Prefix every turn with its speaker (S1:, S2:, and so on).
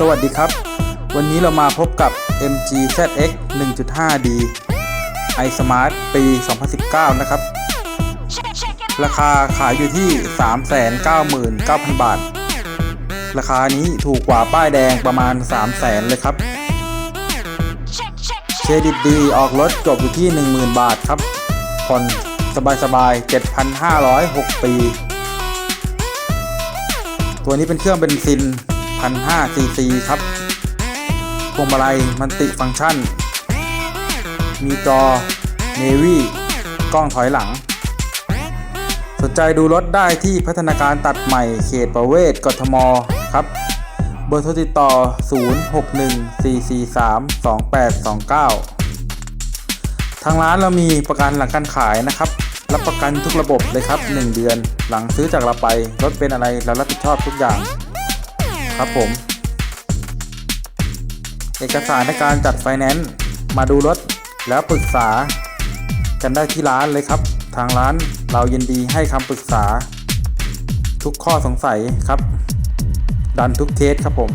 S1: สวัสดีครับ วันนี้เรามาพบกับ MG ZX 1.5D iSmart ปี 2019 นะครับ ราคาขายอยู่ที่ 399,000 บาท ราคานี้ถูกกว่าป้ายแดงประมาณ 300,000 เลยครับเครดิตดีออกรถจบอยู่ที่ 10,000 บาทครับผ่อนสบายๆ7,506 ปี ตัวนี้เป็นเครื่องเบนซิน 1,500ซีซีครับ พวงมาลัยมันติฟังก์ชัน มีจอ Navy กล้องถอยหลัง สนใจดูรถได้ที่พัฒนาการตัดใหม่เขตประเวศกทม ครับ เบอร์โทรติดต่อ 0614432829 ทางร้านเรามีประกันหลังการขายนะครับรับประกันทุกระบบเลยครับ 1 เดือน หลังซื้อจากเราไป รถเป็นอะไรเรารับผิดชอบทุกอย่าง ครับผม เอกสารในการจัดไฟแนนซ์มาดูรถแล้วปรึกษา กันได้ที่ร้านเลยครับ ทางร้านเรายินดีให้คำปรึกษา ทุกข้อสงสัยครับ ดันทุกเคสครับผม